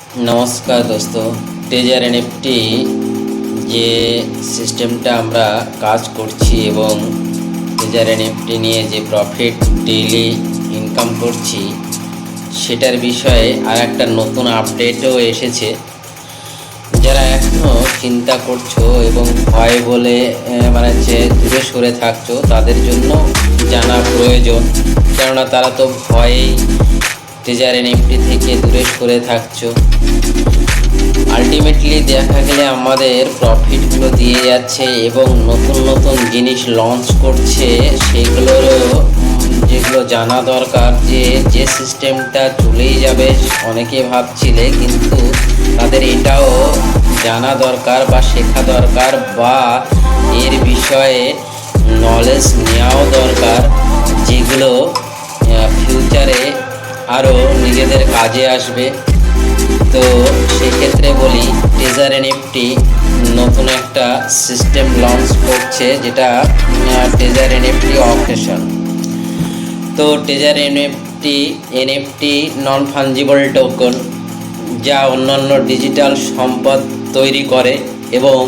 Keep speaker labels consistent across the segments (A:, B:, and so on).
A: নমস্কার দোস্ত। Taser NFT যে সিস্টেমটা আমরা কাজ করছি এবং টেজার এনএফটি নিয়ে যে প্রফিট ডেইলি ইনকাম করছি, সেটার বিষয়ে আর একটা নতুন আপডেটও এসেছে। যারা এখনও চিন্তা করছ এবং ভয় বলে মানে হচ্ছে দূরে সরে থাকছো, তাদের জন্য জানা প্রয়োজন। কেননা তারা তো ভয়েই টেজার এনএফটি থেকে দূরে সরে থাকছো। আলটিমেটলি দেখা গেলে আমাদের প্রফিটগুলো দিয়ে যাচ্ছে এবং নতুন নতুন জিনিস লঞ্চ করছে, সেগুলোরও, যেগুলো জানা দরকার যে যে সিস্টেমটা চলেই যাবে, অনেকে ভাবছিলে, কিন্তু তাদের এটাও জানা দরকার বা শেখা দরকার বা এর বিষয়ে নলেজ নেওয়াও দরকার, যেগুলো ফিউচারে আরও নিজেদের কাজে আসবে। তো সেক্ষেত্রে বলি টেজার এনএফটি নতুন একটা সিস্টেম লঞ্চ করছে, যেটা টেজার এনএফটি অকেশন তো treasure NFT NFT non fungible token যা অন্যান্য ডিজিটাল সম্পদ তৈরি করে এবং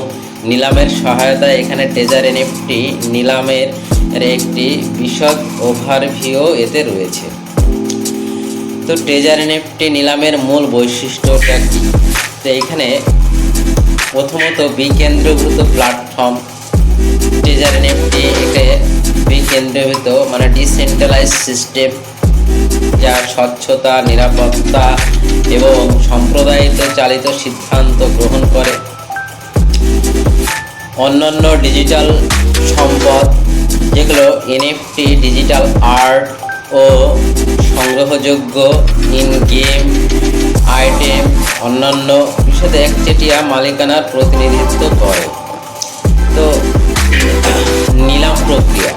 A: নিলামের সহায়তায় এখানে টেজার এনএফটি নিলামের একটি বিশদ ওভারভিউ এতে রয়েছে। তো ট্রেজার এনএফটি নিলামের মূল বৈশিষ্ট্যটা কী? তো এখানে প্রথমত বিকেন্দ্রীভূত প্ল্যাটফর্ম ট্রেজার এনএফটি একে বিকেন্দ্রীভূত মানে ডিসেন্ট্রালাইজ সিস্টেম যা স্বচ্ছতা, নিরাপত্তা এবং সম্প্রদায়িত চালিত সিদ্ধান্ত গ্রহণ করে। অন্যান্য ডিজিটাল সম্পদ যেগুলো এনএফটি ডিজিটাল আর্ট ও সংগ্রহযোগ্য ইন গেম আইটেম অন্যান্য বিশদ একচেটিয়া মালিকানার প্রতিনিধিত্ব করে। তো, নিলাম প্রক্রিয়া।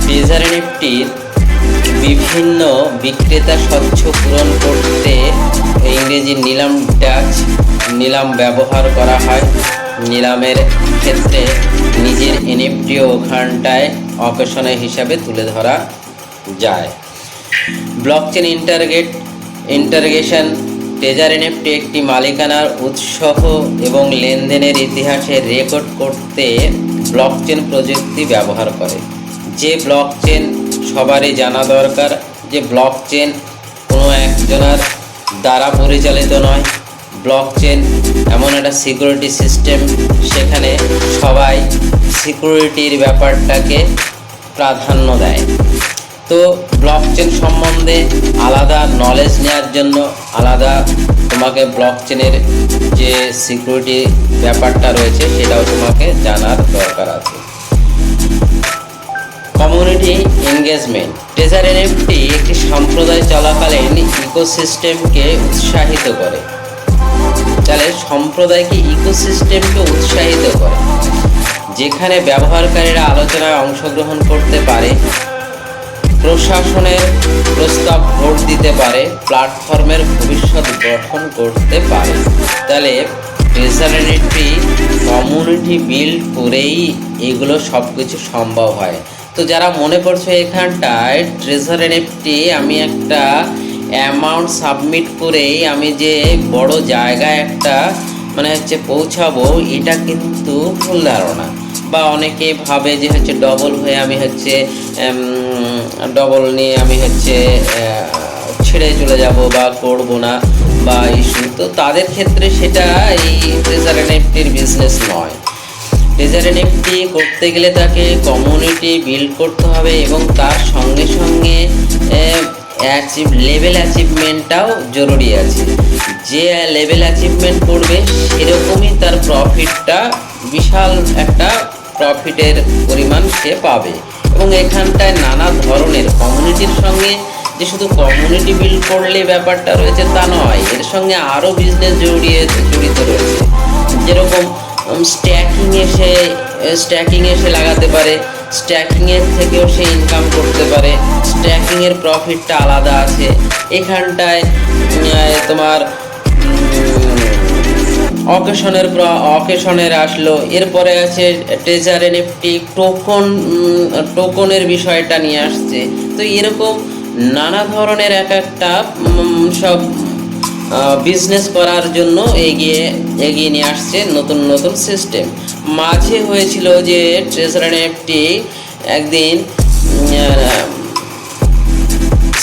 A: ট্রেজার এনএফটির বিভিন্ন বিক্রেতা স্বচ্ছ পূরণ করতে ইংরেজি নিলাম ডাচ, নিলাম ব্যবহার করা হয়। নিলামের ক্ষেত্রে নিজের এনএফটিও ওখানটায় অকেশনে হিসাবে তুলে ধরা যায়। Blockchain integrate, integration treasure NFT একটি মালিকানার উৎসাহ এবং লেনদেনের ইতিহাসে রেকর্ড করতে ব্লকচেন প্রযুক্তি ব্যবহার করে। যে ব্লকচেন সবারই জানা দরকার, যে ব্লকচেন কোনো একজনের দ্বারা পরিচালিত নয়। ব্লকচেন এমন একটা সিকিউরিটি সিস্টেম, সেখানে সবাই সিকিউরিটির ব্যাপারটাকে প্রাধান্য দেয়। তো ব্লকচেন সম্বন্ধে আলাদা নলেজ নেওয়ার জন্য আলাদা তোমাকে ব্লকচেনের যে সিকিউরিটি ব্যাপারটা রয়েছে সেটাও তোমাকে জানার দরকার আছে। কমিউনিটি এনগেজমেন্ট ট্রেজার এনএফটি একটি সম্প্রদায় চলাকালীন ইকোসিস্টেমকে উৎসাহিত করে। তাহলে সম্প্রদায়কে ইকোসিস্টেমকে উৎসাহিত করে। যেখানে ব্যবহারকারীরা আলোচনায় অংশগ্রহণ করতে পারে প্রশাসনের প্রস্তাব ভোট দিতে পারে, প্ল্যাটফর্মের ভবিষ্যৎ গঠন করতে পারে। তাহলে ট্রেজারিটি কমিউনিটি বিল্ড করেই এগুলো সব কিছু সম্ভব হয়। তো যারা মনে করছ এখানটায় ট্রেজার এনএফটি আমি একটা অ্যামাউন্ট সাবমিট করেই আমি যে বড় জায়গায় একটা মানে হচ্ছে পৌঁছাবো, এটা কিন্তু ভুল ধারণা। বা অনেকে ভাবে যে হচ্ছে ডবল হয়ে আমি হচ্ছে ডবল নিয়ে আমি হচ্ছে ছেড়ে চলে যাব বা করব না বা ইস্যু তো তাদের ক্ষেত্রে সেটা এই ট্রেজার এনএফটির বিজনেস নয়। ট্রেজার এনএফটি করতে গেলে তাকে কমিউনিটি বিল্ড করতে হবে এবং তার সঙ্গে সঙ্গে অ্যাচিভ লেভেল অ্যাচিভমেন্টটাও জরুরি আছে। যে লেভেল অ্যাচিভমেন্ট করবে, সেরকমই তার প্রফিটটা বিশাল একটা প্রফিটের পরিমাণ সে পাবে। এবং এখানটায় নানা ধরনের কমিউনিটির সঙ্গে যে শুধু কমিউনিটি বিল্ড করলে ব্যাপারটা রয়েছে তা নয়, এর সঙ্গে আরও বিজনেস জড়িয়ে জড়িত রয়েছে। যেরকম স্ট্যাকিং এসে স্ট্যাকিং এসে লাগাতে পারে স্ট্যাকিংয়ের থেকেও সে ইনকাম করতে পারে স্ট্যাকিংয়ের প্রফিটটা আলাদা আছে। এখানটায় তোমার অকেশনের অকেশনের আসলো। এরপরে আছে ট্রেজার এনএফটি টোকন টোকনের বিষয়টা নিয়ে আসছে। তো এরকম নানা ধরনের এক একটা সব বিজনেস করার জন্য এগিয়ে এগিয়ে নিয়ে আসছে নতুন নতুন সিস্টেম মাঝে হয়েছিল যে ট্রেজার এনএফটি একদিন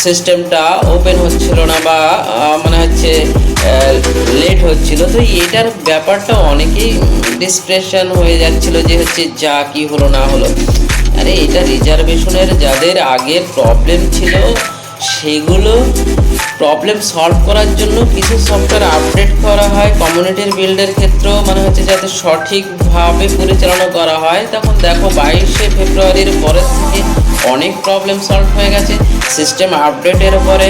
A: সিস্টেমটা ওপেন হচ্ছিল না বা মানে হচ্ছে লেট হচ্ছিল। তো এটার ব্যাপারটা অনেকেই ডিসপ্রেশন হয়ে যাচ্ছিল যে হচ্ছে যা কি হলো, না হলো। আরে এটা রিজার্ভেশনের যাদের আগের প্রবলেম ছিল, সেগুলো প্রবলেম সলভ করার জন্য কিছু সফটওয়্যার আপডেট করা হয়। কমিউনিটির বিল্ডের ক্ষেত্রেও মানে হচ্ছে যাতে সঠিকভাবে পরিচালনা করা হয়। তখন দেখো বাইশে ফেব্রুয়ারির পরের থেকে অনেক প্রবলেম সলভ হয়ে গেছে। সিস্টেম আপডেটের পরে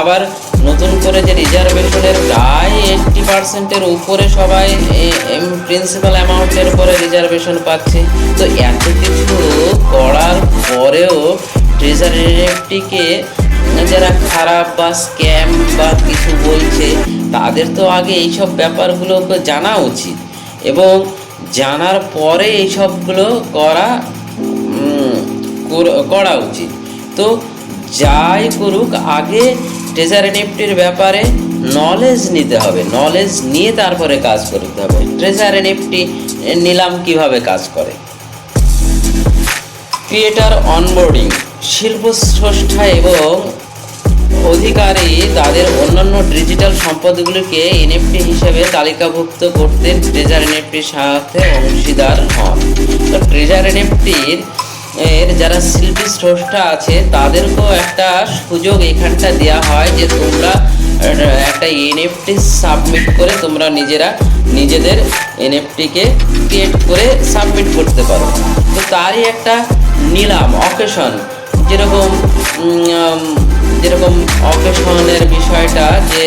A: আবার নতুন করে যে রিজার্ভেশনের প্রায় এইট্টি পার্সেন্টের উপরে সবাই প্রিন্সিপাল অ্যামাউন্টের উপরে রিজার্ভেশন পাচ্ছে। তো এত কিছু করার পরেও ট্রেজারি রেফটিকে যারা খারাপ বা স্ক্যাম বা কিছু বলছে, তাদের তো আগে এইসব ব্যাপারগুলো জানা উচিত। এবং জানার পরে এইসবগুলো করা কর- উচিত। তো যাই করুক, আগে ট্রেজার এনএফটির ব্যাপারে নলেজ নিতে হবে। নলেজ নিয়ে তারপরে কাজ করতে হবে। ট্রেজার এনএফটি নিলাম কীভাবে কাজ করে? ক্রিয়েটার অনবোর্ডিং শিল্প স্রষ্টা এবং অধিকারী তাদের অন্যান্য ডিজিটাল সম্পদগুলিকে এনএফটি হিসেবে তালিকাভুক্ত করতে ট্রেজার এনএফটির সাথে অংশীদার হন। তো ট্রেজার এনএফটির এর যারা শিল্পী স্রষ্টা আছে, তাদেরকেও একটা সুযোগ এখানটা দেওয়া হয় যে তোমরা একটা এনএফটি সাবমিট করে তোমরা নিজেরা নিজেদের এনএফটিকে ক্রিয়েট করে সাবমিট করতে পারো। তো তারই একটা নিলাম অকেশন যেরকম যেরকম অকেশনের বিষয়টা যে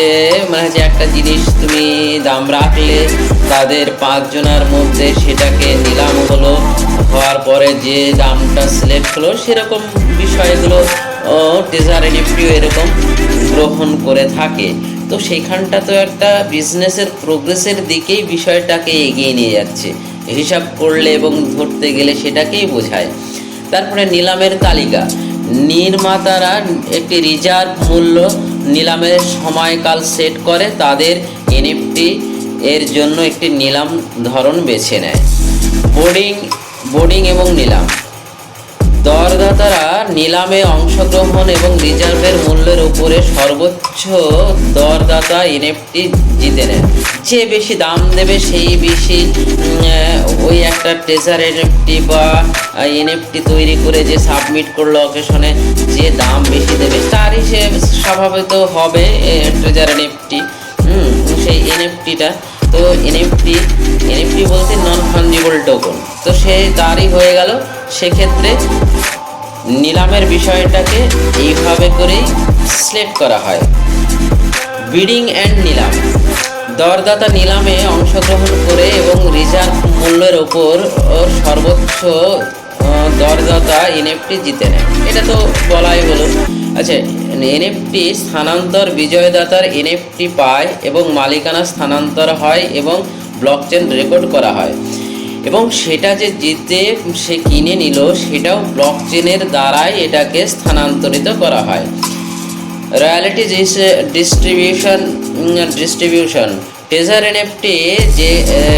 A: মানে যে একটা জিনিস তুমি দাম রাখলে, তাদের পাঁচজনের মধ্যে সেটাকে নিলাম হলো পরে যে দামটা সিলেক্ট হলো, সেরকম বিষয়গুলো টেজার এনএফটিও এরকম গ্রহণ করে থাকে। তো সেইখানটা তো একটা বিজনেসের প্রোগ্রেসের দিকেই বিষয়টাকে এগিয়ে নিয়ে যাচ্ছে। হিসাব করলে এবং ধরতে গেলে সেটাকেই বোঝায়। তারপরে নিলামের তালিকা। নির্মাতারা একটি রিজার্ভ মূল্য নিলামের সময়কাল সেট করে, তাদের এনএফটি এর জন্য একটি নিলাম ধরন বেছে নেয়। বোর্ডিং বোর্ডিং এবং নিলাম। দরদাতারা নিলামে অংশগ্রহণ এবং রিজার্ভের মূল্যের উপরে সর্বোচ্চ দরদাতা এনএফটি জিতে নেন যে বেশি দাম দেবে সেই বেশি ওই একটা ট্রেজার এনএফটি বা এনএফটি তৈরি করে যে সাবমিট করল অকেশনে যে দাম বেশি দেবে তার হিসেবে স্বাভাবিত হবে ট্রেজার এনএফটি সেই এনএফটিটা তো এনএফটি এনএফটি বলতে নন ফাঞ্জিবল টোকন তো সে তারই হয়ে গেল। সেক্ষেত্রে নিলামের বিষয়টাকে এইভাবে করেই সিলেক্ট করা হয়। বিডিং অ্যান্ড নিলাম। দরদাতা নিলামে অংশগ্রহণ করে এবং রিজার্ভ মূল্যের ওপর সর্বোচ্চ দরদাতা এনএফটি জিতে নেয়। এটা তো বলাই হলো। আচ্ছা এনএফটি স্থানান্তর বিজয়দাতার এনএফটি পায় এবং মালিকানা স্থানান্তর হয় এবং ব্লকচেন রেকর্ড করা হয়। এবং সেটা যে জিতে সে কিনে নিল, সেটাও ব্লকচেনের দ্বারাই এটাকে স্থানান্তরিত করা হয়। Royalty distribution distribution treasure NFT যে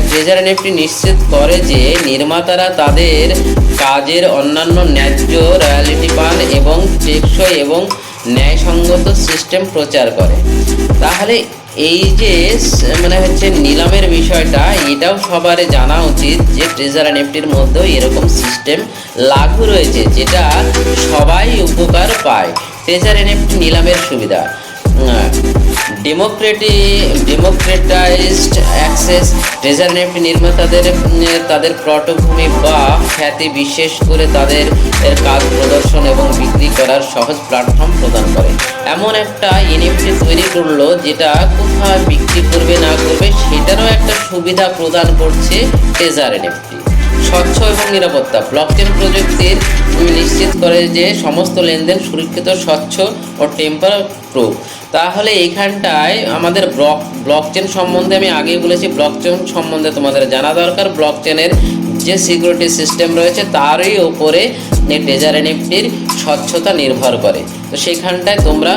A: ট্রেজার এনএফটি নিশ্চিত করে যে নির্মাতারা তাদের কাজের অন্যান্য ন্যায্য রয়্যালিটি পান এবং টেকসই এবং ন্যায়সঙ্গত সিস্টেম প্রচার করে। তাহলে এই যে মানে হচ্ছে নিলামের বিষয়টা, এটাও সবার জানা উচিত যে ট্রেজার এনএফটির মধ্যেও এরকম সিস্টেম লাগু রয়েছে, যেটা সবাই উপকার পায়। ট্রেজার এনএফটি নিলামের সুবিধা। Democrati democratised access treasure NFT নির্মাতাদের তাদের পটভূমি বা খ্যাতি বিশেষ করে তাদের কাজ প্রদর্শন এবং বিক্রি করার সহজ প্ল্যাটফর্ম প্রদান করে। এমন একটা এনএফটি তৈরি করল যেটা কোথায় বিক্রি করবে না করবে সেটারও একটা সুবিধা প্রদান করছে ট্রেজার এনএফটি স্বচ্ছ এবং নিরাপত্তা ব্লকচেন প্রযুক্তির নিশ্চিত করে যে সমস্ত লেনদেন সুরক্ষিত, স্বচ্ছ ও টেম্পার প্রুফ তাহলে এইখানটায় আমাদের ব্লক ব্লকচেন সম্বন্ধে আমি আগেই বলেছি ব্লকচেন সম্বন্ধে তোমাদের জানা দরকার। ব্লকচেনের যে সিকিউরিটি সিস্টেম রয়েছে, তারই ওপরে ট্রেজার এনএফটির স্বচ্ছতা নির্ভর করে। তো সেখানটায় তোমরা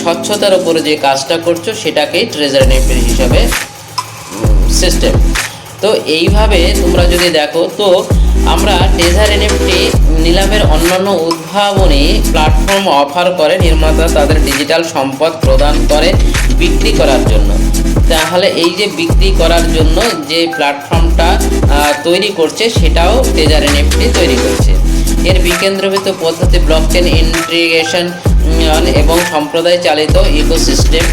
A: স্বচ্ছতার ওপরে যে কাজটা করছ সেটাকেই ট্রেজার এনএফটি হিসাবে সিস্টেম তো এইভাবে তোমরা যদি দেখো, তো আমরা টেজার এনএফটি নিলামের অন্যান্য উদ্ভাবনী প্ল্যাটফর্ম অফার করে নির্মাতা তাদের ডিজিটাল সম্পদ প্রদান করে বিক্রি করার জন্য। তাহলে এই যে বিক্রি করার জন্য যে প্ল্যাটফর্মটা তৈরি করছে, সেটাও টেজার এনএফটি তৈরি করছে। এর বিকেন্দ্রভূত পদ্ধতি ব্লকচেন ইন্টিগ্রেশন এবং সম্প্রদায় চালিত ইকোসিস্টেম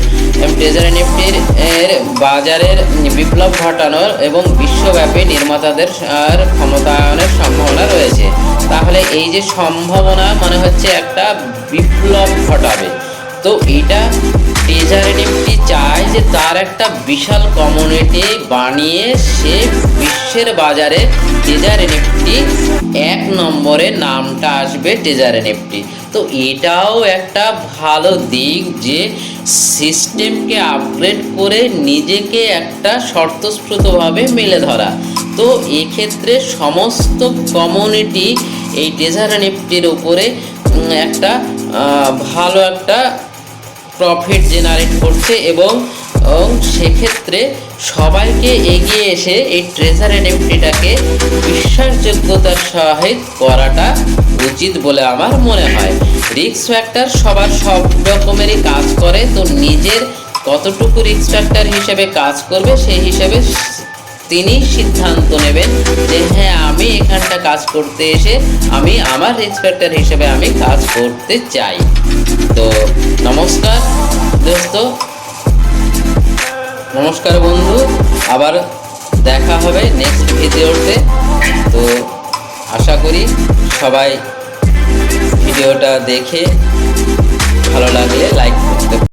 A: ট্রেজার এনএফটির এর বাজারের বিপ্লব ঘটানোর এবং বিশ্বব্যাপী নির্মাতাদের আর ক্ষমতায়নের সম্ভাবনা রয়েছে। তাহলে এই যে সম্ভাবনা মানে হচ্ছে একটা বিপ্লব ঘটাবে। তো এটা ট্রেজার এনএফটি চায় যে তার একটা বিশাল কমিউনিটি বানিয়ে সে বিশ্বের বাজারে ট্রেজার এনএফটি এক নম্বরে নামটা আসবে ট্রেজার এনএফটি তো এটাও একটা ভালো দিক যে সিস্টেমকে আপগ্রেড করে নিজেকে একটা শর্তস্ফূর্তভাবে মেলে ধরা। তো এক্ষেত্রে সমস্ত কমিউনিটি এই ট্রেজার এনএফটির উপরে একটা ভালো একটা প্রফিট জেনারেট করছে এবং এবং সেক্ষেত্রে সবাইকে এগিয়ে এসে এই ট্রেজার এনএফটিটাকে বিশ্বাসযোগ্যতার সহিত করাটা উচিত বলে আমার মনে হয়। রিক্স ফ্যাক্টর সবার সব রকমেরই কাজ করে, তো নিজের কতটুকু রিক্স ফ্যাক্টর হিসেবে কাজ করবে সেই হিসেবে তিনি সিদ্ধান্ত নেবেন যে হ্যাঁ আমি এখানটা কাজ করতে এসে, আমি আমার রেসপেক্টার হিসেবে আমি কাজ করতে চাই। তো নমস্কার দোস্ত। নমস্কার বন্ধু। আবার দেখা হবে নেক্সট ভিডিওতে তো আশা করি সবাই ভিডিওটা দেখে ভালো লাগলে লাইক